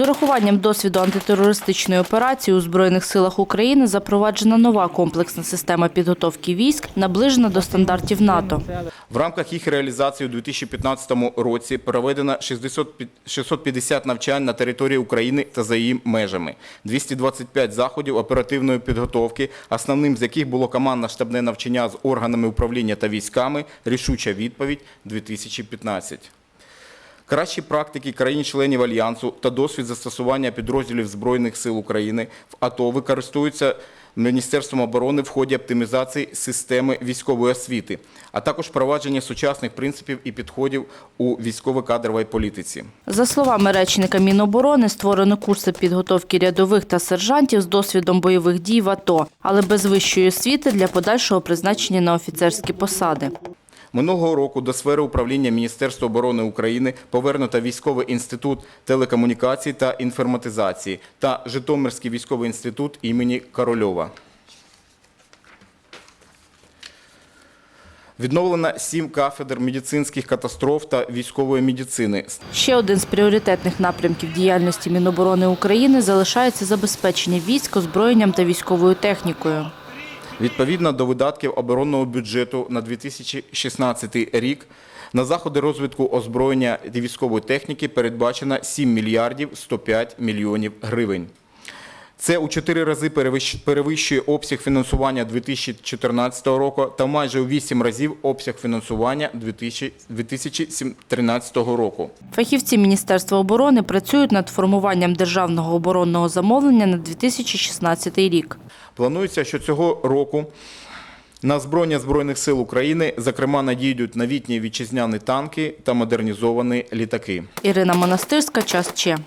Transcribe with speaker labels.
Speaker 1: З урахуванням досвіду антитерористичної операції у Збройних силах України запроваджена нова комплексна система підготовки військ, наближена до стандартів НАТО.
Speaker 2: В рамках їх реалізації у 2015 році проведено 60 650 навчань на території України та за її межами, 225 заходів оперативної підготовки, основним з яких було командно-штабне навчання з органами управління та військами, рішуча відповідь 2015. Кращі практики країн-членів Альянсу та досвід застосування підрозділів Збройних сил України в АТО використовуються Міністерством оборони в ході оптимізації системи військової освіти, а також впровадження сучасних принципів і підходів у військово-кадровій політиці.
Speaker 1: За словами речника Міноборони, створено курси підготовки рядових та сержантів з досвідом бойових дій в АТО, але без вищої освіти для подальшого призначення на офіцерські посади.
Speaker 2: Минулого року до сфери управління Міністерства оборони України повернуто Військовий інститут телекомунікацій та інформатизації та Житомирський військовий інститут імені Корольова. Відновлено сім кафедр медицинських катастроф та військової медицини.
Speaker 1: Ще один з пріоритетних напрямків діяльності Міноборони України залишається забезпечення військ озброєнням та військовою технікою.
Speaker 2: Відповідно до видатків оборонного бюджету на 2016 рік на заходи розвитку озброєння та військової техніки передбачено 7 мільярдів 105 мільйонів гривень. Це у чотири рази перевищує обсяг фінансування 2014 року та майже у 8 разів обсяг фінансування 2013 року.
Speaker 1: Фахівці Міністерства оборони працюють над формуванням державного оборонного замовлення на 2016 рік.
Speaker 2: Планується, що цього року на озброєння Збройних сил України, зокрема, надійдуть новітні вітчизняні танки та модернізовані літаки.
Speaker 1: Ірина Монастирська, час Че.